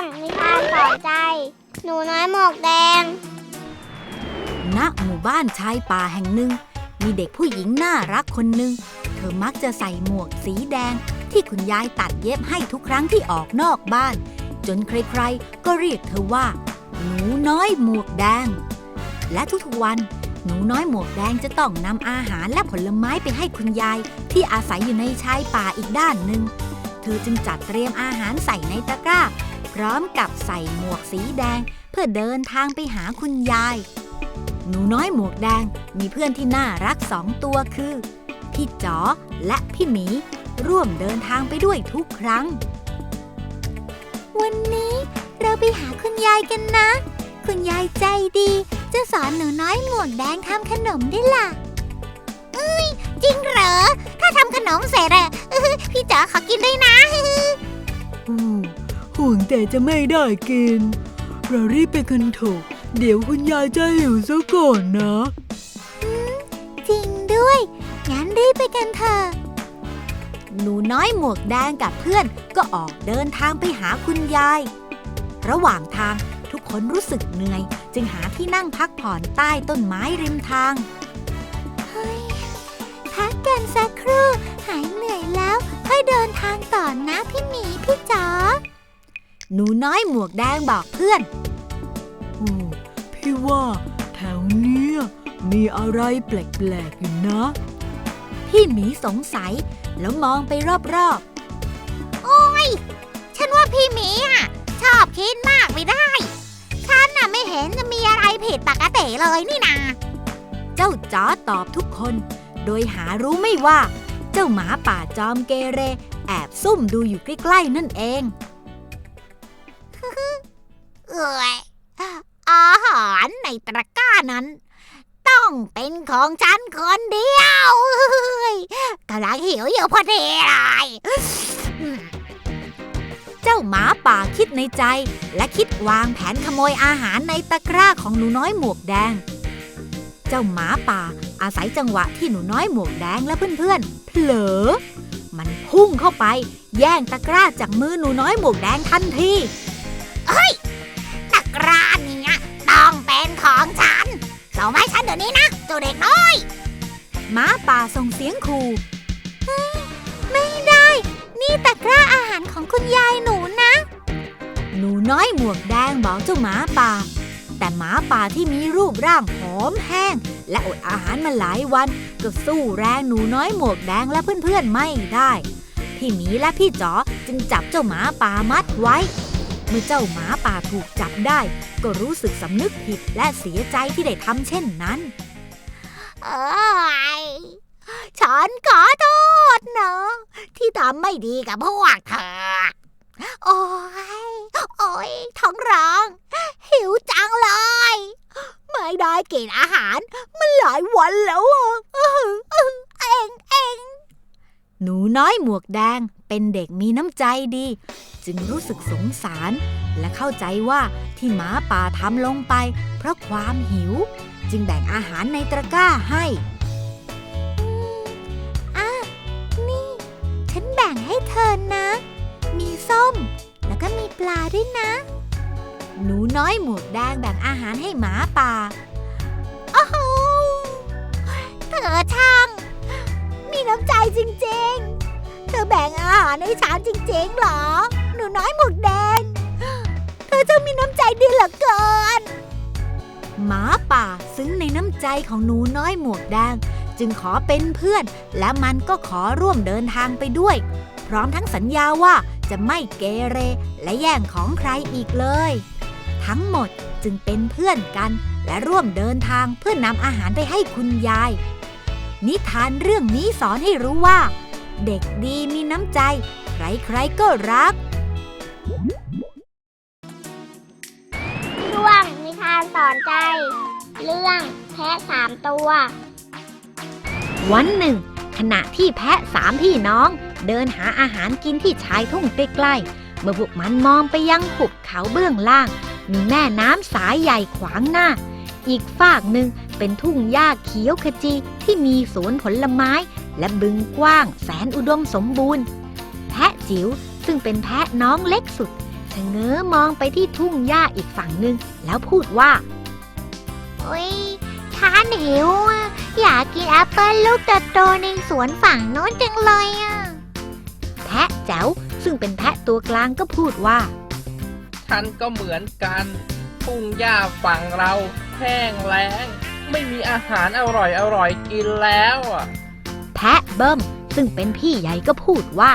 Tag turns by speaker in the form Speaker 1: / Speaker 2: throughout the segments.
Speaker 1: งนิทานสอนใจ หนูน้อยหมวกแดง
Speaker 2: ณหมู่บ้านชายป่าแห่งหนึ่ง มีเด็กผู้หญิงน่ารักคนหนึ่ง เธอมักจะใส่หมวกสีแดง ที่คุณยายตัดเย็บให้ทุกครั้งที่ออกนอกบ้าน จนใครๆ ก็เรียกเธอว่า หนูน้อยหมวกแดง และทุกๆวันหนูน้อยหมวกแดงจะต้องนำอาหารและผลไม้ไปให้คุณยาย ที่อาศัยอยู่ในชายป่าอีกด้านหนึ่ง เธอจึงจัดเตรียมอาหารใส่ในตะกร้า ร้อมกับใส่หมวกสีแดง เพื่อเดินทางไปหาคุณยาย หนูน้อยหมวกแดงมีเพื่อนที่น่ารักสองตัวคือ พี่จ๋อและพี่หมี ร่วมเดินทางไปด้วยทุกครั้ง วันนี้เราไปหาคุณยายกันนะ คุณยายใจดี จะสอนหนูน้อยหมวกแดงทำขนมได้ล่ะเอ้ย
Speaker 1: จริงเหรอ ถ้าทำขนมเสร็จอะพี่จ๋าขอกินด้วยนะ
Speaker 3: อืม ห่วงแต่จะไม่ได้กิน เรารีบไปกันเถอะเดี๋ยวคุณยายจะหิวซะก่อนนะ
Speaker 2: จริงด้วย งั้นรีบไปกันเถอะหนูน้อยหมวกแดงกับเพื่อนก็ออกเดินทางไปหาคุณยาย ระหว่างทางทุกคนรู้สึกเหนื่อย จึงหาที่นั่งพักผ่อนใต้ต้นไม้ริมทาง เฮ้ย พักกันสักครู่ หายเหนื่อยแล้ว ค่อยเดินทางต่อนะพี่หมีพี่จ๋อ หนูน้อยหมวกแดงบอกเพื่อน
Speaker 3: อืมพี่ว่าแถวเนี้ยมีอะไรแปลกๆอยู่นะ
Speaker 2: พี่หมีสงสัยแล้วมองไปรอบ
Speaker 1: ฉันว่าพี่หมีอะชอบคิดมากไม่ได้ ฉันน่ะไม่เห็นจะมีอะไรผิดปกติเลยนี่นา
Speaker 2: ๆเจ้าจ๋อตอบทุกคน โดยหารู้ไม่ว่า เจ้าหมาป่าจอมเกเร แอบซุ่มดูอยู่ใกล้ๆนั่นเอง
Speaker 1: เอ้ยอาหารในตะกร้านั้น ต้องเป็นของฉันคนเดียวเฮ้ยกำลังหิวอยู่พอดีเลย
Speaker 2: เจ้าหมาป่าคิดในใจ และคิดวางแผนขโมยอาหารในตะกร้าของหนูน้อยหมวกแดง เจ้าหมาป่าอาศัยจังหวะที่หนูน้อยหมวกแดงและเพื่อนๆเผลอ มันพุ่งเข้าไป แย่งตะกร้าจากมือหนูน้อยหมวกแดงทันที
Speaker 1: ตะ กร้าเนี่ยต้องเป็นของฉันส่งมาให้ฉันเดี๋ยวนี้นะเจ้าเด็กน้อย
Speaker 2: หมาป่าส่งเสียงขู่ไม่ได้ นี่ตะกร้าอาหารของคุณยายหนูนะ หนูน้อยหมวกแดงบอกเจ้าหมาป่า แต่หมาป่าที่มีรูปร่างผอมแห้ง และอดอาหารมาหลายวัน ก็สู้แรงหนูน้อยหมวกแดงและเพื่อนๆไม่ได้ พี่หมีและพี่จ๋อจึงจับเจ้าหมาป่ามัดไว้ เมื่อเจ้าหมาป่าถูกจับได้ ก็รู้สึกสำนึกผิดและเสียใจที่ได้ทำเช่นนั้น
Speaker 1: เอ้ยฉันขอโทษนะ ที่ทำไม่ดีกับพวกเธอ โอ้ย โอ้ย ท้องร้อง หิวจังเลย ไม่ได้กินอาหาร มันหลายวันแล้วอะเองเอง
Speaker 2: หนูน้อยหมวกแดงเป็นเด็กมีน้ำใจดี จึงรู้สึกสงสาร และเข้าใจว่าที่หมาป่าทำลงไป เพราะความหิว จึงแบ่งอาหารในตะกร้าให้อะนี่ ฉันแบ่งให้เธอนะ มีส้ม แล้วก็มีปลาด้วยนะ หนูน้อยหมวกแดงแบ่งอาหารให้หมาป่า
Speaker 1: โอ้โหเธอช่าง มีน้ำใจจริงๆ เธอแบ่งอาหารให้ฉันจริงๆหรอ หนูน้อยหมวกแดง เธอจะมีน้ำใจดีเหลือเกิน
Speaker 2: หมาป่าซึ้งในน้ำใจของหนูน้อยหมวกแดง จึงขอเป็นเพื่อน และมันก็ขอร่วมเดินทางไปด้วย พร้อมทั้งสัญญาว่าจะไม่เกเรและแย่งของใครอีกเลย ทั้งหมดจึงเป็นเพื่อนกันและร่วมเดินทางเพื่อนำอาหารไปให้คุณยาย นิทานเรื่องนี้สอนให้รู้ว่า เด็กดีมีน้ำใจ ใครๆก็รัก
Speaker 1: ช่วงนิทานสอนใจ เรื่องแพะสามตัว
Speaker 2: วันหนึ่ง ขณะที่แพะสามพี่น้อง เดินหาอาหารกินที่ชายทุ่งใกล้ๆเมื่อพวกมันมองไปยังหุบเขาเบื้องล่าง มีแม่น้ำสายใหญ่ขวางหน้า อีกฝากหนึ่ง เป็นทุ่งหญ้าเขียวขจีที่มีสวนผลไม้ และบึงกว้างแสนอุดมสมบูรณ์ แพะจิ๋วซึ่งเป็นแพะน้องเล็กสุดฉชะเง้อมองไปที่ทุ่งหญ้าอีกฝั่งหนึ่งแล้วพูดว่า
Speaker 1: อุ้ยฉันหิวอะอยากกินแอปเปิ้ลลูกโตๆในสวนฝั่งโน้นจังเลยอะ
Speaker 2: แพะแจ๋วซึ่งเป็นแพะตัวกลางก็พูดว่า
Speaker 4: ฉันก็เหมือนกัน ทุ่งหญ้าฝั่งเราแห้งแล้ง ไม่มีอาหารอร่อยอร่อยๆกินแล้วอะ
Speaker 2: แพะเบิ้มซึ่งเป็นพี่ใหญ่ก็พูดว่า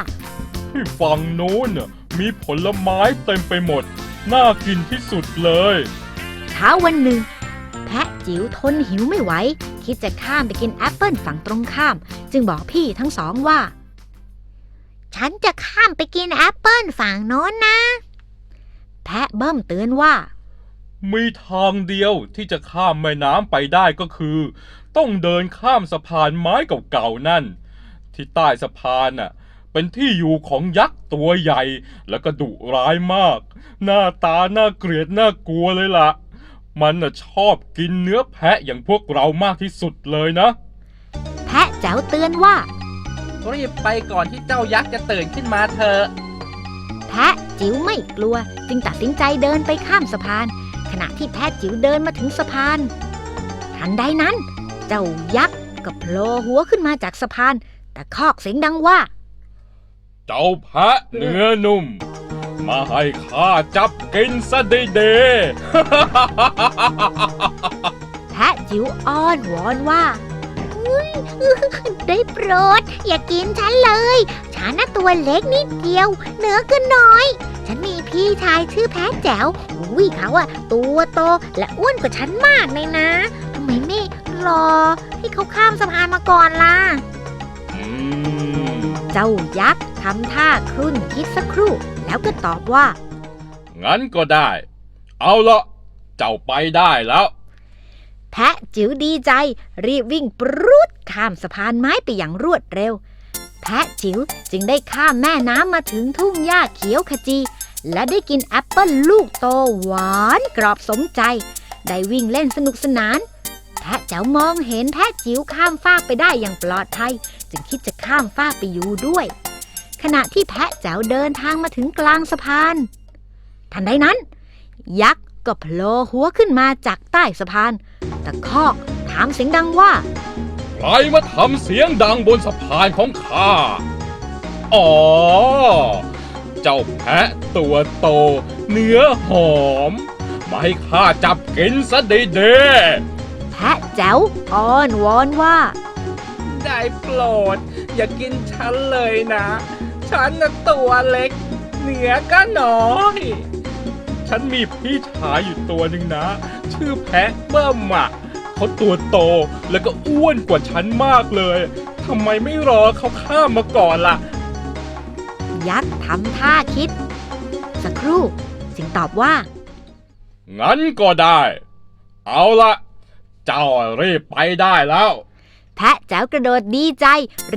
Speaker 5: ที่ฝั่งโน้นน่ะมีผลไม้เต็มไปหมด น่ากินที่สุดเลย
Speaker 2: เช้าวันหนึ่ง แพะจิ๋วทนหิวไม่ไหว คิดจะข้ามไปกินแอปเปิลฝั่งตรงข้าม จึงบอกพี่ทั้งสองว่า
Speaker 1: ฉันจะข้ามไปกินแอปเปิ้ลฝั่งโน้นนะ
Speaker 2: แพะเบิ้มเตือนว่า
Speaker 5: มีทางเดียวที่จะข้ามแม่น้ำไปได้ก็คือ ต้องเดินข้ามสะพานไม้เก่าๆนั่น ที่ใต้สะพานน่ะ เป็นที่อยู่ของยักษ์ตัวใหญ่ แล้วก็ดุร้ายมาก หน้าตาน่าเกลียดน่ากลัวเลยล่ะ มันน่ะชอบกินเนื้อแพะอย่างพวกเรามากที่สุดเลยนะ
Speaker 2: แพะแจ๋วเตือนว่า
Speaker 4: รีบไปก่อนที่เจ้ายักษ์จะตื่นขึ้นมาเถอะ
Speaker 2: แพะจิ๋วไม่กลัว จึงตัดสินใจเดินไปข้ามสะพาน ขณะที่แพะจิ๋วเดินมาถึงสะพาน ทันใดนั้น เจ้ายักษ์ก็โผล่หัวขึ้นมาจากสะพาน แต่คอกเสียงดังว่า
Speaker 5: เจ้าแพะเนื้อนุ่ม มาให้ข้าจับกินซะดี
Speaker 2: แพะจิ๋วอ้อนวอนว่า
Speaker 1: ได้โปรด อย่ากินฉันเลย ฉันน่ะตัวเล็กนิดเดียว เนื้อก็น้อย ฉันมีพี่ชายชื่อแพ้แจ๋วอุ้ยเขาอะตัวโตและอ้วนกว่าฉันมากเลยนะทำไมไม่รอ ให้เขาข้ามสะพานมาก่อนล่ะ
Speaker 2: เจ้ายักษ์ทำท่าครุ่นคิดสักครู่ แล้วก็ตอบว่า
Speaker 5: งั้นก็ได้ เอาละเจ้าไปได้แล้ว
Speaker 2: แพะจิ๋วดีใจ รีบวิ่งปรุดข้ามสะพานไม้ไปอย่างรวดเร็ว แพะจิ๋วจึงได้ข้ามแม่น้ำมาถึงทุ่งหญ้าเขียวขจี และได้กินแอปเปิ้ลลูกโตหวานกรอบสมใจ ได้วิ่งเล่นสนุกสนาน แพะแจ๋วมองเห็นแพะจิ๋วข้ามฟากไปได้อย่างปลอดภัย จึงคิดจะข้ามฟากไปอยู่ด้วย ขณะที่แพะแจ๋วเดินทางมาถึงกลางสะพาน ทันใดนั้น ยักษ์ ก็โผล่หัวขึ้นมาจากใต้สะพาน ตะคอกถามเสียงดังว่า
Speaker 5: ใครมาทำเสียงดังบนสะพานของข้า อ๋อ เจ้าแพะตัวโต เนื้อหอม มาให้ข้าจับกินซะดี
Speaker 2: แพะแจ๋วอ้อนวอนว่า
Speaker 4: ได้โปรด อย่ากินฉันเลยนะ ฉันน่ะตัวเล็กเนื้อก็น้อย
Speaker 5: ๆ ฉันมีพี่ชายอยู่ตัวหนึ่งนะ ชื่อแพะเบิ้มอะเขาตัวโตแล้วก็อ้วนกว่าฉันมากเลยทำไมไม่รอเขาข้ามมาก่อนล่ะ
Speaker 2: ยักษ์ทำท่าคิด สักครู่จึงตอบว่า
Speaker 5: งั้นก็ได้ เอาละเจ้ารีบไปได้แล้ว
Speaker 2: แพะแจ๋วกระโดดดีใจ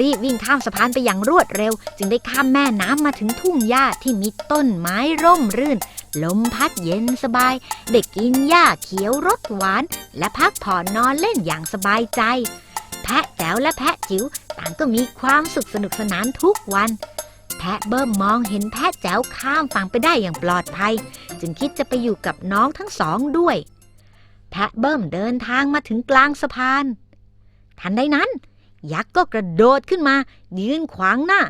Speaker 2: รีบวิ่งข้ามสะพานไปอย่างรวดเร็ว จึงได้ข้ามแม่น้ำมาถึงทุ่งหญ้าที่มีต้นไม้ร่มรื่น ลมพัดเย็นสบาย ได้กินหญ้าเขียวรสหวาน และพักผ่อนนอนเล่นอย่างสบายใจ แพะแจ๋วและแพะจิ๋วต่างก็มีความสุขสนุกสนานทุกวัน แพะเบิ้มมองเห็นแพะแจ๋วข้ามฝั่งไปได้อย่างปลอดภัย จึงคิดจะไปอยู่กับน้องทั้งสองด้วย แพะเบิ้มเดินทางมาถึงกลางสะพาน ทันใดนั้น ยักษ์ก็กระโดดขึ้นมา ยืนขวางหน้า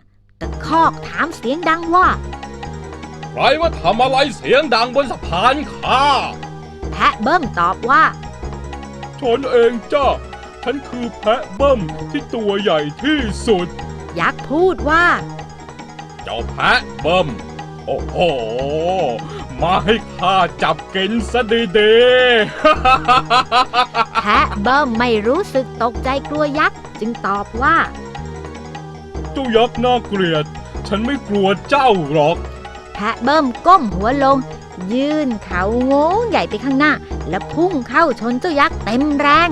Speaker 2: ตะคอกถามเสียงดังว่า
Speaker 5: รมาทำอะไรเสียงดังบนสะพานข้า
Speaker 2: แพะเบิ้มตอบว่า
Speaker 5: ฉันเองจ้า ฉันคือแพะเบิ้มที่ตัวใหญ่ที่สุด
Speaker 2: ยักษ์พูดว่า
Speaker 5: เจ้าแพะเบิ้ม โอ้โห มาให้ข้าจับกินซะดีๆ
Speaker 2: แพะเบิ้มไม่รู้สึกตกใจกลัวยักษ์จึงตอบว่า
Speaker 5: เจ้ายักษ์น่าเกลียด ฉันไม่กลัวเจ้าหรอก
Speaker 2: แพะเบิ้มก้มหัวลง ยื่นเขาโง่ใหญ่ไปข้างหน้า และพุ่งเข้าชนเจ้ายักษ์เต็มแรง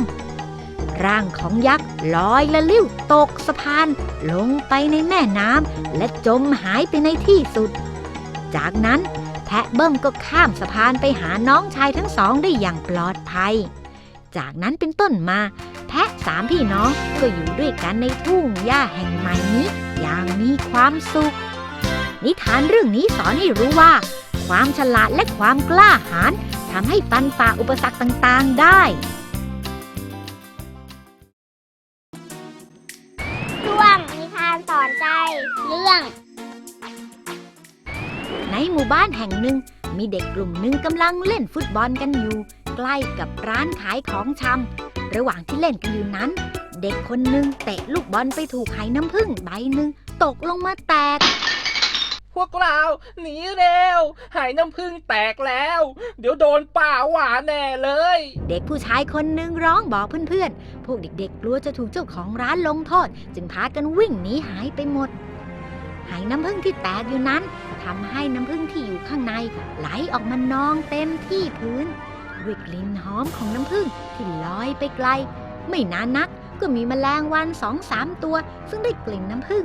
Speaker 2: ร่างของยักษ์ลอยละลิ้วตกสะพาน ลงไปในแม่น้ำและจมหายไปในที่สุด จากนั้นแพะเบิ้มก็ข้ามสะพานไปหาน้องชายทั้งสองได้อย่างปลอดภัย จากนั้นเป็นต้นมา แพะสามพี่น้องก็อยู่ด้วยกันในทุ่งหญ้าแห่งใหม่นี้อย่างมีความสุข นิทานเรื่องนี้สอนให้รู้ว่า ความฉลาดและความกล้าหาญทำให้ฟันฝ่าอุปสรรคต่างๆได้
Speaker 6: ช่วงนิทานสอนใจ เรื่อง
Speaker 2: ในหมู่บ้านแห่งหนึ่ง มีเด็กกลุ่มหนึ่งกำลังเล่นฟุตบอลกันอยู่ ใกล้กับร้านขายของชำระหว่างที่เล่นกันอยู่นั้น เด็กคนหนึ่งเตะลูกบอลไปถูกไหน้ำผึ้งใบหนึ่งตกลงมาแตก
Speaker 4: พวกเราหนีเร็ว หายน้ำพึ่งแตกแล้ว เดี๋ยวโดนป่าหวานแน่เลย
Speaker 2: เด็กผู้ชายคนหนึ่งร้องบอกเพื่อนๆ พวกเด็กๆ กลัวจะถูกเจ้าของร้านลงโทษ จึงพากันวิ่งหนีหายไปหมดไหน้ำผึ้งที่แตกอยู่นั้นทำให้น้ำผึ้งที่อยู่ข้างใน ไหลออกมานองเต็มที่พื้นด้วยกลิ่นหอมของน้ำผึ้งที่ลอยไปไกล ไม่นานนักก็มีแมลงวันสองสามตัว ซึ่งได้กลิ่นน้ำผึ้ง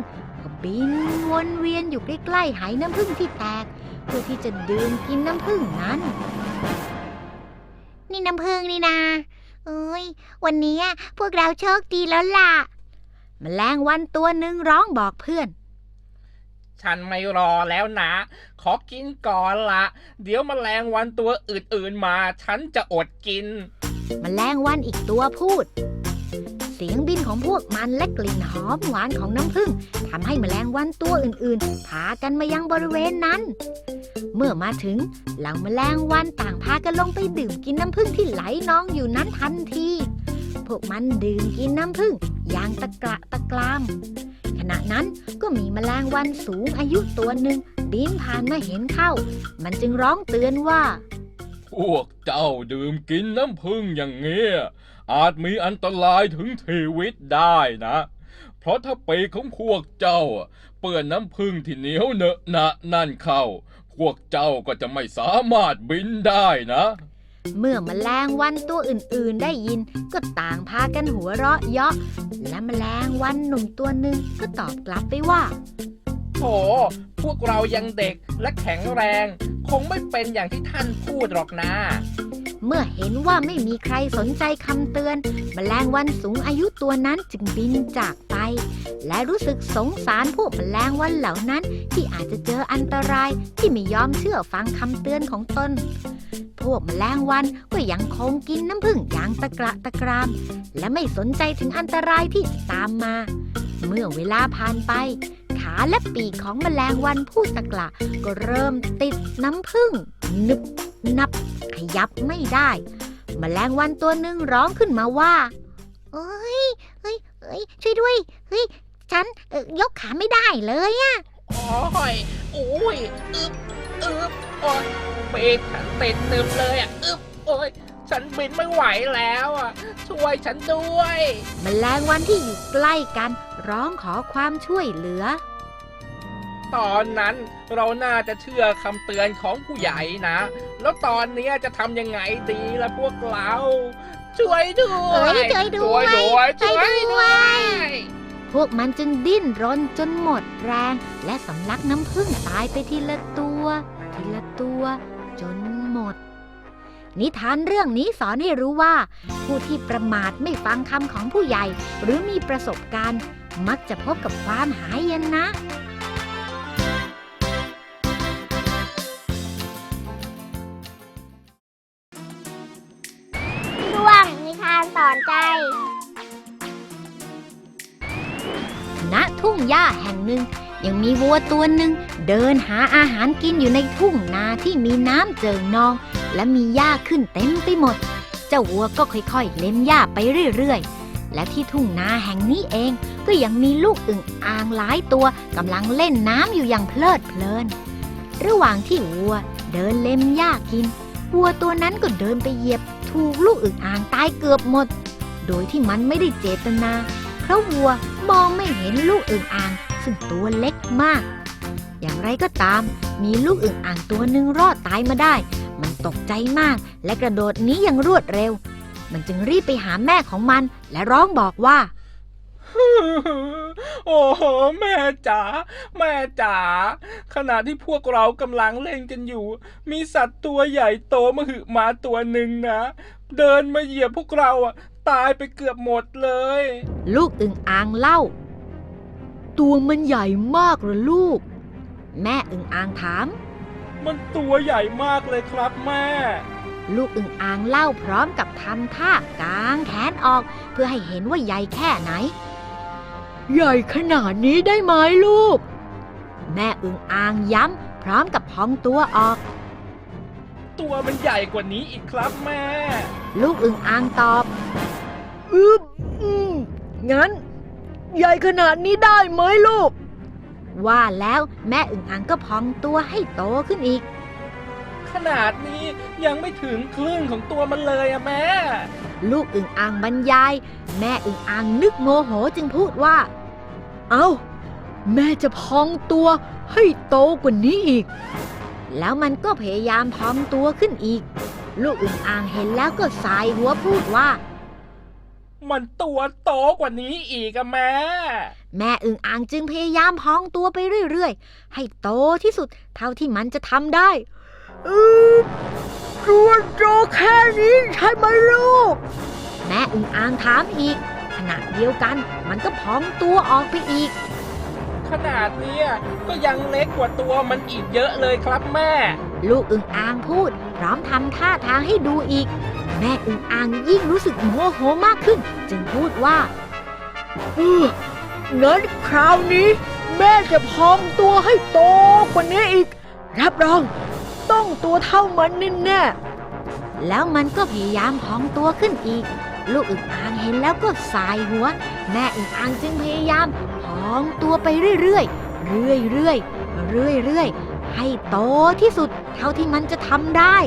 Speaker 2: บินวนเวียนอยู่ใกล้ๆไหน้ำผึ้งที่แตก เพื่อที่จะดื่มกินน้ำผึ้งนั้น
Speaker 1: นี่น้ำพึ่งนี่นาเอ้ย วันนี้พวกเราโชคดีแล้วล่ะ
Speaker 2: แมลงวันตัวหนึ่งร้องบอกเพื่อน
Speaker 4: ฉันไม่รอแล้วนะ ขอกินก่อนละ เดี๋ยวมแมลงวันตัวอื่นๆมา ฉันจะอดกิน
Speaker 2: มแมลงวันอีกตัวพูดเสียงบินของพวกมันและกลิ่นหอมหวานของน้ำผึ้งทำให้แมลงวันตัวอื่นๆ พากันมายังบริเวณนั้น เมื่อมาถึงเหล่าแมลงวันต่างพากันลงไปดื่มกินน้ำผึ้งที่ไหลนองอยู่นั้นทันทีพวกมันดื่มกินน้ำผึ้งอย่างตะกระตะกราม ขณะนั้นก็มีแมลงวันสูงอายุตัวหนึ่งบินผ่านมาเห็นเข้า มันจึงร้องเตือนว่า
Speaker 5: พวกเจ้าดื่มกินน้ำพึ่งอย่างเงี้ย อาจมีอันตรายถึงชีวิตได้นะ เพราะถ้าปีกของพวกเจ้าอะเปื้อนน้ำพึ่งที่เหนียวเหนอะหนะนั่นเข้า พวกเจ้าก็จะไม่สามารถบินได้นะ
Speaker 2: เมื่อมแมลงวันตัวอื่นๆได้ยิน ก็ต่างพากันหัวเราะเยาะ และแมลงวันหนุ่มตัวหนึ่งก็ตอบกลับไปว่า
Speaker 4: โถพวกเรายังเด็กและแข็งแรง คงไม่เป็นอย่างที่ท่านพูดหรอกนะ
Speaker 2: เมื่อเห็นว่าไม่มีใครสนใจคำเตือนแมลงวันสูงอายุตัวนั้นจึงบินจากไป และรู้สึกสงสารพวกแมลงวันเหล่านั้นที่อาจจะเจออันตรายที่ไม่ยอมเชื่อฟังคำเตือนของตนพวกแมลงวันก็ยังคงกินน้ำผึ้งอย่างตะกระตะกราม และไม่สนใจถึงอันตรายที่ตามมา เมื่อเวลาผ่านไป ขาและปีกของแมลงวันผู้ตะกละก็เริ่มติดน้ำผึ้งนึบนับ ขยับไม่ได้ แมลงวันตัวหนึ่งร้องขึ้นมาว่า
Speaker 1: เอ้ยเฮ้ยเฮ้ยช่วยด้วยเฮ้ยฉันเอ่อยกขาไม่ได้เลยอะ
Speaker 4: โอ้ยอุ้ยอึบอึบโอ้ยเบรกฉันติดหนึบเลยอะอึบโอ้ยฉันบินไม่ไหวแล้วอะ ช่วยฉันด้วย
Speaker 2: แมลงวันที่อยู่ใกล้กัน ร้องขอความช่วยเหลือ
Speaker 4: ตอนนั้นเราน่าจะเชื่อคำเตือนของผู้ใหญ่นะ แล้วตอนนี้จะทำยังไงดีล่ะพวกเรา ช่วยด้ว
Speaker 1: เอ้
Speaker 4: ย
Speaker 1: ยช่วยด้วย
Speaker 4: ช่วยด้วย
Speaker 1: ช่
Speaker 4: ช่
Speaker 1: ว
Speaker 4: วยย
Speaker 1: ด้
Speaker 4: ด้
Speaker 1: ว
Speaker 4: วยย
Speaker 2: พวกมันจึงดิ้นรนจนหมดแรง และสำลักน้ำผึ้งตายไปทีละตัว ทีละตัวจนหมด นิทานเรื่องนี้สอนให้รู้ว่า ผู้ที่ประมาทไม่ฟังคำของผู้ใหญ่ หรือมีประสบการณ์ มักจะพบกับความหายนะ
Speaker 6: ทุ่
Speaker 2: งหญ้าแห่งหนึ่ง ยังมีวัวตัวหนึ่งเดินหาอาหารกินอยู่ในทุ่งนาที่มีน้ำเจิ่งนอง และมีหญ้าขึ้นเต็มไปหมด เจ้าวัวก็ค่อยๆ เล็มหญ้าไปเรื่อยๆ และที่ทุ่งนาแห่งนี้เองก็ยังมีลูกอึ่งอ่างหลายตัวกำลังเล่นน้ำอยู่อย่างเพลิดเพลิน ระหว่างที่วัวเดินเล็มหญ้ากิน วัวตัวนั้นก็เดินไปเหยียบ ถูกลูกอึ่งอ่างตายเกือบหมด โดยที่มันไม่ได้เจตนา เพราะวัว มองไม่เห็นลูกอึ่งอ่าง ซึ่งตัวเล็กมาก อย่างไรก็ตาม มีลูกอึ่งอ่างตัวหนึ่งรอดตายมาได้ มันตกใจมาก และกระโดดหนี้อย่างรวดเร็ว มันจึงรีบไปหาแม่ของมัน และร้องบอกว่า
Speaker 4: โอ้โห แม่จ๋าแม่จ๋าขณะที่พวกเรากำลังเล่นกันอยู่ มีสัตว์ตัวใหญ่โตมาหึมาตัวหนึ่งนะ เดินมาเหยียบพวกเราอะ ตายไปเกือบหมดเลย
Speaker 2: ลูกอึ่งอ่างเล่า
Speaker 3: ตัวมันใหญ่มากเหรอลูก
Speaker 2: แม่อึ่งอ่างถาม
Speaker 4: มันตัวใหญ่มากเลยครับแม่
Speaker 2: ลูกอึ่งอ่างเล่าพร้อมกับทำท่ากางแขนออกเพื่อให้เห็นว่าใหญ่แค่ไหน
Speaker 3: ใหญ่ขนาดนี้ได้ไหมลูก
Speaker 2: แม่อึ่งอ่างย้ำพร้อมกับพองตัวออก
Speaker 4: ตัวมันใหญ่กว่านี้อีกครับแม่
Speaker 2: ลูกอึ่งอ่างตอบ
Speaker 3: อึบอืมงั้น ใหญ่ขนาดนี้ได้ไหมลูก
Speaker 2: ว่าแล้วแม่อึ่งอ่างก็พองตัวให้โตขึ้นอีก
Speaker 4: ขนาดนี้ยังไม่ถึงครึ่งของตัวมันเลยอะแม่
Speaker 2: ลูกอึ่งอ่างบรรยาย แม่อึ่งอ่างนึกโมโหจึงพูดว่า
Speaker 3: เอา้า แม่จะพองตัวให้โตกว่านี้อีก
Speaker 2: แล้วมันก็พยายามพองตัวขึ้นอีก ลูกอึ่งอ่างเห็นแล้วก็สายหัวพูดว่า
Speaker 4: มันตัวโตกว่านี้อีกอะแม่
Speaker 2: แม่อึ่งอ่างจึงพยายามพองตัวไปเรื่อยๆ ให้โตที่สุดเท่าที่มันจะทำได้
Speaker 3: อึบตัวโตแค่นี้ใช่ไหมลูก
Speaker 2: แม่อึ่งอ่างถามอีก ขณะเดียวกันมันก็พองตัวออกไปอีก
Speaker 4: ขนาดเนี้ยก็ยังเล็กกว่าตัวมันอีกเยอะเลยครับแม่
Speaker 2: ลูกอึ่งอ่างพูด พร้อมทำท่าทางให้ดูอีก แม่อึ่งอ่างยิ่งรู้สึกโมโหมากขึ้น จึงพูดว่า
Speaker 3: เอองั้นคราวนี้ แม่จะพองตัวให้โตกว่านี้อีก รับรอง ต้องตัวเท่ามันแน่
Speaker 2: แล้วมันก็พยายามพองตัวขึ้นอีก ลูกอึ่งอ่างเห็นแล้วก็สายหัว แม่อึ่งอ่างจึงพยายามพ องตัวไปเรื่อยๆ เรื่อยๆ เรื่อยๆ ให้โตที่สุดเท่าที่มันจะทำได้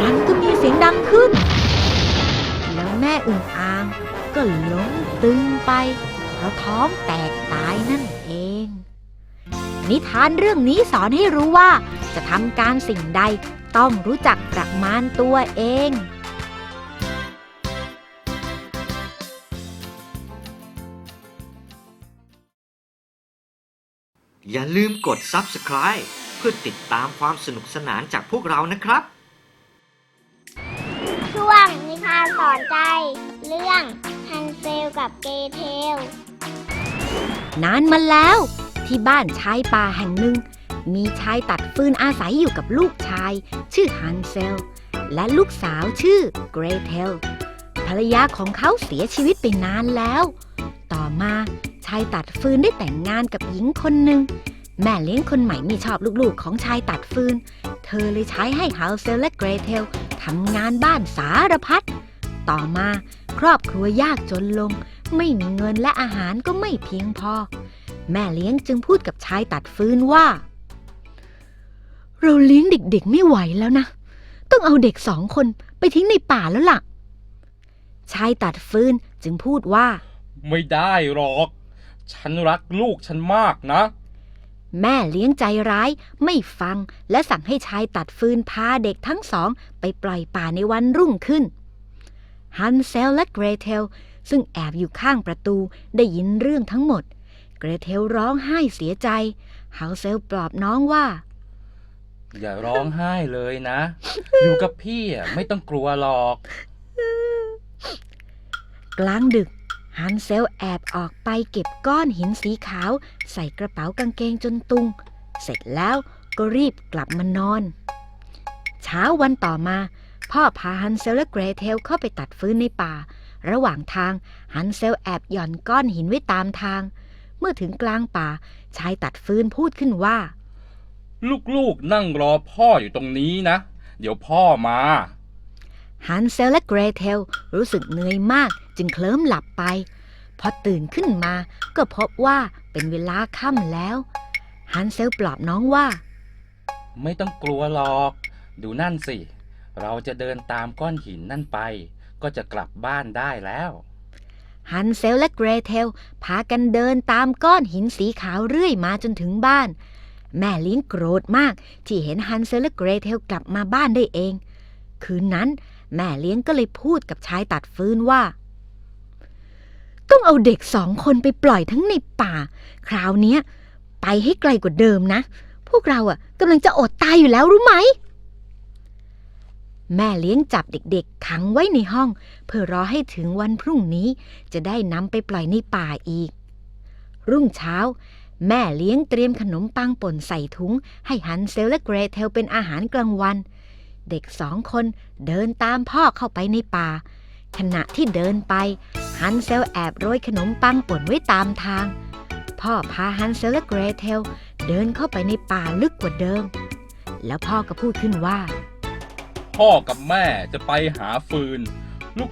Speaker 2: มันก็มีเสียงดังขึ้น แล้วแม่อึ่งอ่างก็ล้มตึงไป เพราะท้องแตกตายนั่นเอง นิทานเรื่องนี้สอนให้รู้ว่าจะทำการสิ่งใดต้องรู้จักประมาณตัวเอง
Speaker 7: อย่าลืมกด Subscribe เพื่อติดตามความสนุกสนานจากพวกเรานะครับ
Speaker 6: ช่วงนิทานสอนใจ เรื่องฮันเซลกับเกเทล
Speaker 2: นานมาแล้ว ที่บ้านชายป่าแห่งหนึ่ง มีชายตัดฟืนอาศัยอยู่กับลูกชาย ชื่อฮันเซล และลูกสาวชื่อเกรเทล ภรรยาของเขาเสียชีวิตไปนานแล้ว ต่อมาชายตัดฟืนได้แต่งงานกับหญิงคนหนึ่ง แม่เลี้ยงคนใหม่ไม่ชอบลูกๆของชายตัดฟืน เธอเลยใช้ให้ฮันเซลและเกรเทลทำงานบ้านสารพัด ต่อมาครอบครัวยากจนลง ไม่มีเงินและอาหารก็ไม่เพียงพอ แม่เลี้ยงจึงพูดกับชายตัดฟืนว่า
Speaker 3: เราเลี้ยงเด็กๆไม่ไหวแล้วนะ ต้องเอาเด็กสองคนไปทิ้งในป่าแล้วล่ะ
Speaker 2: ชายตัดฟืนจึงพูดว่า
Speaker 5: ไม่ได้หรอก ฉันรักลูกฉันมากนะ
Speaker 2: แม่เลี้ยงใจร้าย ไม่ฟังและสั่งให้ชายตัดฟืนพาเด็กทั้งสอง ไปปล่อยป่าในวันรุ่งขึ้น ฮันเซลและเกรเทล ซึ่งแอบอยู่ข้างประตูได้ยินเรื่องทั้งหมด เกรเทลร้องไห้เสียใจ ฮันเซลปลอบน้องว่า
Speaker 5: อย่าร้องไห้เลยนะ อยู่กับพี่อะไม่ต้องกลัวหรอก
Speaker 2: กลางดึก ฮันเซลแอบออกไปเก็บก้อนหินสีขาว ใส่กระเป๋ากางเกงจนตุง เสร็จแล้วก็รีบกลับมานอน เช้าวันต่อมา พ่อพาฮันเซลและเกรเทลเข้าไปตัดฟืนในป่า ระหว่างทางฮันเซลแอบหย่อนก้อนหินไว้ตามทาง เมื่อถึงกลางป่าชายตัดฟืนพูดขึ้นว่า
Speaker 5: ลูกๆนั่งรอพ่ออยู่ตรงนี้นะ เดี๋ยวพ่อมา
Speaker 2: ฮันเซลและเกรเทลรู้สึกเหนื่อยมากจึงเคลิ้มหลับไป พอตื่นขึ้นมาก็พบว่าเป็นเวลาค่ำแล้ว ฮันเซลปลอบน้องว่า
Speaker 5: ไม่ต้องกลัวหรอก ดูนั่นสิ เราจะเดินตามก้อนหินนั่นไป ก็จะกลับบ้านได้แล้ว
Speaker 2: ฮันเซลและเกรเทลพากันเดินตามก้อนหินสีขาวเรื่อยมาจนถึงบ้าน แม่เลี้ยงโกรธมากที่เห็นฮันเซลและเกรเทลกลับมาบ้านได้เอง คืนนั้น แม่เลี้ยงก็เลยพูดกับชายตัดฟืนว่า
Speaker 3: ต้องเอาเด็กสองคนไปปล่อยทั้งในป่า คราวนี้ไปให้ไกลกว่าเดิมนะ พวกเราอะกำลังจะอดตายอยู่แล้วรู้ไหม
Speaker 2: แม่เลี้ยงจับเด็กๆขังไว้ในห้อง เพื่อรอให้ถึงวันพรุ่งนี้จะได้นำไปปล่อยในป่าอีก รุ่งเช้าแม่เลี้ยงเตรียมขนมปังป่นใส่ถุง ให้ฮันเซลและเกรเทลเป็นอาหารกลางวัน เด็กสองคนเดินตามพ่อเข้าไปในป่า ขณะที่เดินไป ฮันเซลแอบโรยขนมปังป่นไว้ตามทาง พ่อพาฮันเซลและเกรเทลเดินเข้าไปในป่าลึกกว่าเดิม แล้วพ่อก็พูดขึ้นว่า
Speaker 5: พ่อกับแม่จะไปหาฟืน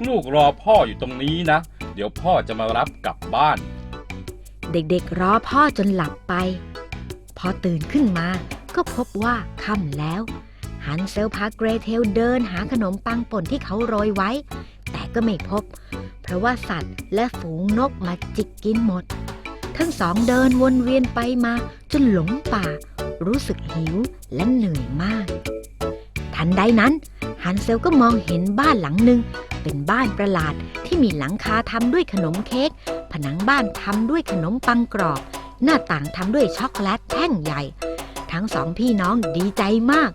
Speaker 5: ลูกๆรอพ่ออยู่ตรงนี้นะ เดี๋ยวพ่อจะมารับกลับบ้าน
Speaker 2: เด็กๆรอพ่อจนหลับไป พอตื่นขึ้นมาก็พบว่าค่ำแล้ว ฮันเซลพาเกรเทลเดินหาขนมปังป่นที่เขาโรยไว้ แต่ก็ไม่พบ เพราะว่าสัตว์และฝูงนกมาจิกกินหมด ทั้งสองเดินวนเวียนไปมาจนหลงป่า รู้สึกหิวและเหนื่อยมาก ทันใดนั้น ฮันเซลก็มองเห็นบ้านหลังหนึ่งเป็นบ้านประหลาดที่มีหลังคาทำด้วยขนมเค้กผนังบ้านทำด้วยขนมปังกรอบ หน้าต่างทำด้วยช็อกโกแลตแท่งใหญ่ ทั้งสองพี่น้องดีใจมาก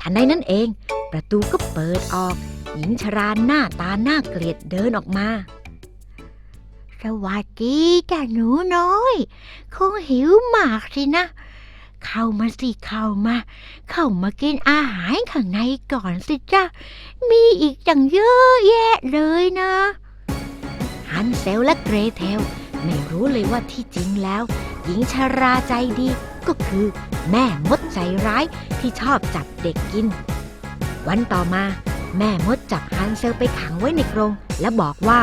Speaker 2: ทันใดนั้นเอง ประตูก็เปิดออก หญิงชราหน้าตาหน้าเกลียดเดินออกมา
Speaker 1: สวัสดีจ้ะหนูน้อย คงหิวมากสินะ เข้ามาสิเข้ามา เข้ามากินอาหารข้างในก่อนสิจ้ะมีอีกอย่างเยอะแยะเลยนะ
Speaker 2: ฮันเซลและเกรเทล ไม่รู้เลยว่าที่จริงแล้ว หญิงชราใจดีก็คือ แม่มดใจร้ายที่ชอบจับเด็กกิน วันต่อมา แม่มดจับฮันเซลไปขังไว้ในกรง และบอกว่า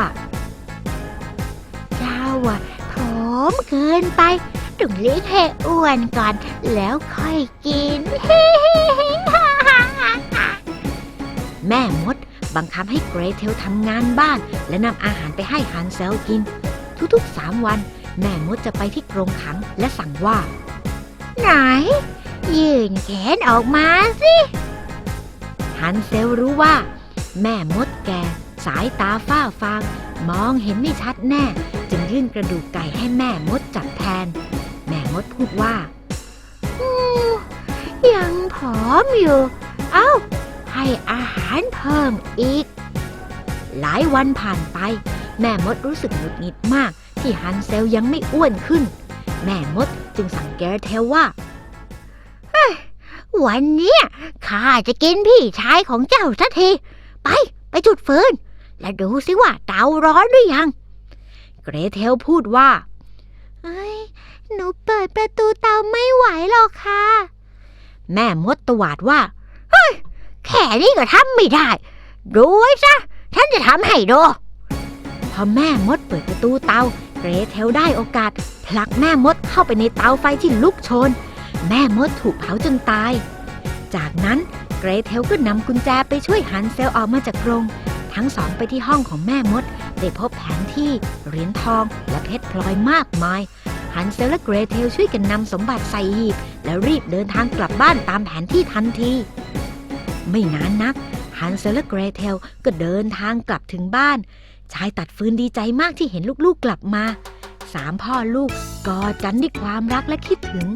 Speaker 1: เจ้าอะผอมเกินไปต้องเลี้ยงให้อ้วนก่อน แล้วค่อยกิน
Speaker 2: แม่มดบังคับให้เกรเทลทำงานบ้าน และนำอาหารไปให้ฮันเซลกิน ทุกๆสามวัน แม่มดจะไปที่กรงขังและสั่งว่า
Speaker 1: ไหน ยืนแขนออกมาสิ
Speaker 2: ฮันเซลรู้ว่า แม่มดแก่ สายตาฝ้าฟาง มองเห็นไม่ชัดแน่ จึงยื่นกระดูกไก่ให้แม่มดจับแทน แม่มดพูดว่า
Speaker 1: ยังผอมอยู่ เอ้า ให้อาหารเพิ่มอีก
Speaker 2: หลายวันผ่านไป แม่มดรู้สึกหงุดหงิดมาก ที่ฮันเซลยังไม่อ้วนขึ้น แม่มดจึงสั่งแกรเทลว่า
Speaker 1: วันเนี้ยข้าจะกินพี่ชายของเจ้าสักที ไป ไปจุดฟืน และดูสิว่าเตาร้อนหรือยัง
Speaker 2: เกรเทลพูดว่า
Speaker 1: เอ้ยหนูเปิดประตูเตาไม่ไหวหรอกค่ะ
Speaker 2: แม่มดตวาดว่า
Speaker 1: แค่นี้ก็ทำไม่ได้ ดูไว้ซะ ฉันจะทำให้ดู
Speaker 2: พอแม่มดเปิดประตูเตา เกรเทลได้โอกาส ผลักแม่มดเข้าไปในเตาไฟที่ลุกโชน แม่มดถูกเผาจนตาย จากนั้นเกรเทลก็นำกุญแจไปช่วยฮันเซลออกมาจากกรง ทั้งสองไปที่ห้องของแม่มด ได้พบแผนที่เหรียญทองและเพชรพลอยมากมาย ฮันเซลและเกรเทลช่วยกันนำสมบัติใส่หีบ แล้วรีบเดินทางกลับบ้านตามแผนที่ทันที ไม่นานนักฮันเซลและเกรเทลก็เดินทางกลับถึงบ้าน ชายตัดฟืนดีใจมากที่เห็นลูกๆกลับมา สามพ่อลูกกอดกันด้วยความรักและคิดถึง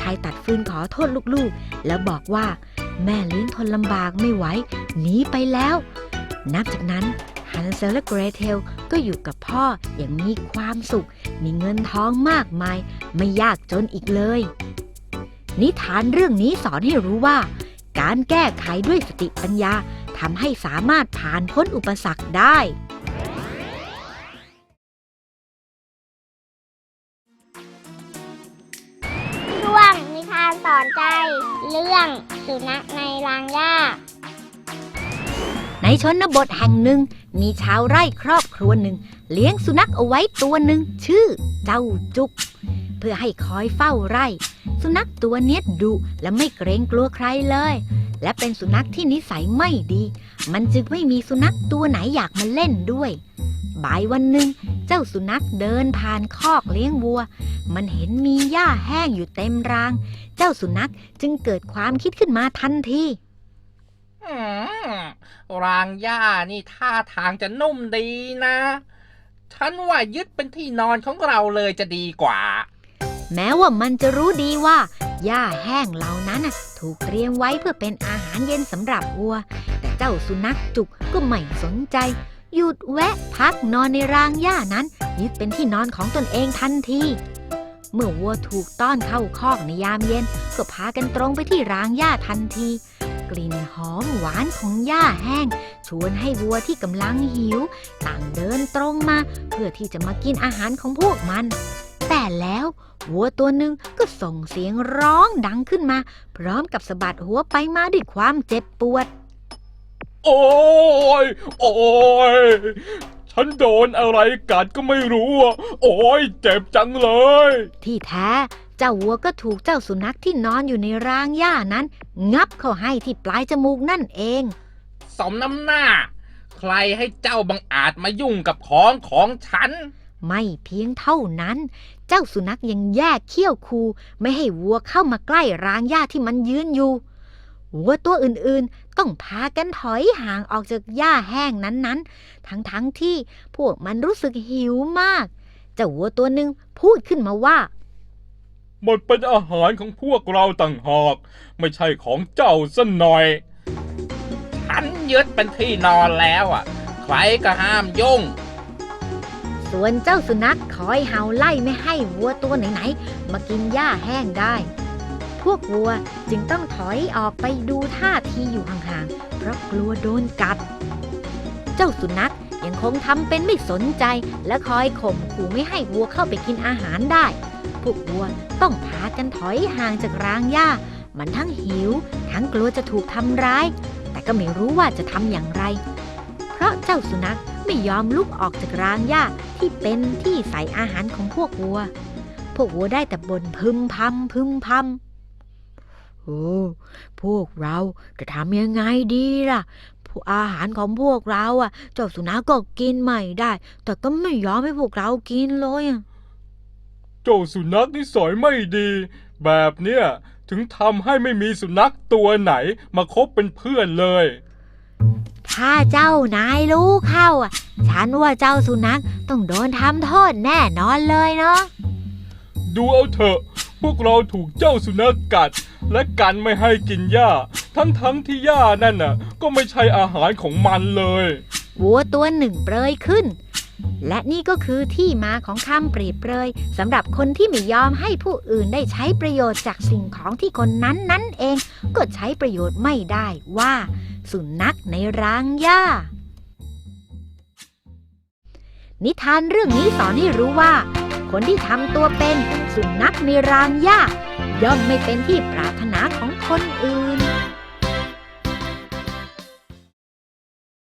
Speaker 2: ชายตัดฟืนขอโทษลูกๆ แล้วบอกว่า แม่เลี้ยงทนลำบากไม่ไหวหนีไปแล้ว นับจากนั้นฮันเซลและเกรเทลก็อยู่กับพ่ออย่างมีความสุข มีเงินทองมากมาย ไม่ยากจนอีกเลย นิทานเรื่องนี้สอนให้รู้ว่า การแก้ไขด้วยสติปัญญาทำให้สามารถผ่านพ้นอุปสรรคได้
Speaker 6: สุนัขในรางหญ้า
Speaker 2: ในชนบทแห่งหนึ่ง มีชาวไร่ครอบครัวหนึ่ง เลี้ยงสุนัขเอาไว้ตัวหนึ่งชื่อ เจ้าจุก เพื่อให้คอยเฝ้าไร่ สุนัขตัวเนี้ยดุและไม่เกรงกลัวใครเลย และเป็นสุนัขที่นิสัยไม่ดี มันจึงไม่มีสุนัขตัวไหนอยากมาเล่นด้วย บ่ายวันหนึ่ง เจ้าสุนัขเดินผ่านคอกเลี้ยงวัว มันเห็นมีหญ้าแห้งอยู่เต็มราง เจ้าสุนัขจึงเกิดความคิดขึ้นมาทันที
Speaker 4: อืมรางหญ้านี่ท่าทางจะนุ่มดีนะ ฉันว่ายึดเป็นที่นอนของเราเลยจะดีกว่า
Speaker 2: แม้ว่ามันจะรู้ดีว่าหญ้าแห้งเหล่านั้นน่ะถูกเตรียมไว้เพื่อเป็นอาหารเย็นสำหรับวัว แต่เจ้าสุนัขจุกก็ไม่สนใจ หยุดแวะพักนอนในรางหญ้านั้นยึดเป็นที่นอนของตนเองทันที เมื่อวัวถูกต้อนเข้าคอกในยามเย็น ก็พากันตรงไปที่รางหญ้าทันที กลิ่นหอมหวานของหญ้าแห้ง ชวนให้วัวที่กำลังหิว ต่างเดินตรงมา เพื่อที่จะมากินอาหารของพวกมัน แต่แล้ววัวตัวหนึ่งก็ส่งเสียงร้องดังขึ้นมา พร้อมกับสะบัดหัวไปมาด้วยความเจ็บปวด
Speaker 5: โอ้ย โอ้ย ฉันโดนอะไรกัดก็ไม่รู้อะโอ้ย เจ็บจังเลย
Speaker 2: ที่แท้ เจ้าวัวก็ถูกเจ้าสุนัขที่นอนอยู่ในรางหญ้านั้น งับเข้าให้ที่ปลายจมูกนั่นเอง
Speaker 4: สมน้ำหน้า ใครให้เจ้าบังอาจมายุ่งกับของของฉัน
Speaker 2: ไม่เพียงเท่านั้น เจ้าสุนัขยังแยกเขี้ยวคูไม่ให้วัวเข้ามาใกล้รางหญ้าที่มันยืนอยู่ วัวตัวอื่นๆ ต้องพากันถอยห่างออกจากหญ้าแห้งนั้นๆ ทั้งๆที่พวกมันรู้สึกหิวมาก เจ้าวัวตัวหนึ่งพูดขึ้นมาว่า
Speaker 5: มันเป็นอาหารของพวกเราต่างหาก ไม่ใช่ของเจ้าสัหน่อย
Speaker 4: ฉันยึดเป็นที่นอนแล้วอะ ใครก็ห้ามยุ่ง
Speaker 2: ส่วนเจ้าสุนัขคอยเห่าไล่ไม่ให้วัวตัวไหนๆมากินหญ้าแห้งได้ พวกวัวจึงต้องถอยออกไปดูท่าทีอยู่ห่างๆ เพราะกลัวโดนกัด เจ้าสุนัขยังคงทำเป็นไม่สนใจและคอยข่มขู่ไม่ให้วัวเข้าไปกินอาหารได้ พวกวัวต้องพากันถอยห่างจากรางหญ้า มันทั้งหิว ทั้งกลัวจะถูกทำร้าย แต่ก็ไม่รู้ว่าจะทำอย่างไร เพราะเจ้าสุนัขไม่ยอมลุกออกจากรางหญ้าที่เป็นที่ใส่อาหารของพวกวัว พวกวัวได้แต่บ่นพึมพำพึมพำ โอ้พวกเราจะทำยังไงดีล่ะพวกอาหารของพวกเราอะ เจ้าสุนัขก็กินไม่ได้ แต่ก็ไม่ยอมให้พวกเรากินเลยอะ
Speaker 5: เจ้าสุนัขนิสัยไม่ดี แบบเนี้ยถึงทำให้ไม่มีสุนัขตัวไหนมาคบเป็นเพื่อนเลย
Speaker 2: ถ้าเจ้านายรู้เข้าอะ ฉันว่าเจ้าสุนัขต้องโดนทำโทษแน่นอนเลยเนาะ
Speaker 5: ดูเอาเถอะ พวกเราถูกเจ้าสุนัขกัด และกันไม่ให้กินหญ้า ทั้งๆที่หญ้านั่นน่ะ ก็ไม่ใช่อาหารของมันเลย
Speaker 2: วัวตัวหนึ่งเปรยขึ้น และนี่ก็คือที่มาของคำเปรียบเปรยสำหรับคนที่ไม่ยอมให้ผู้อื่นได้ใช้ประโยชน์จากสิ่งของที่คนนั้นนั้นเอง ก็ใช้ประโยชน์ไม่ได้ว่า สุนัขในรางหญ้า นิทานเรื่องนี้สอนให้รู้ว่า คนที่ทำตัวเป็นสุนัขในรางหญ้าย่อมไม่เป็นที่ปรารถนาของคนอื่น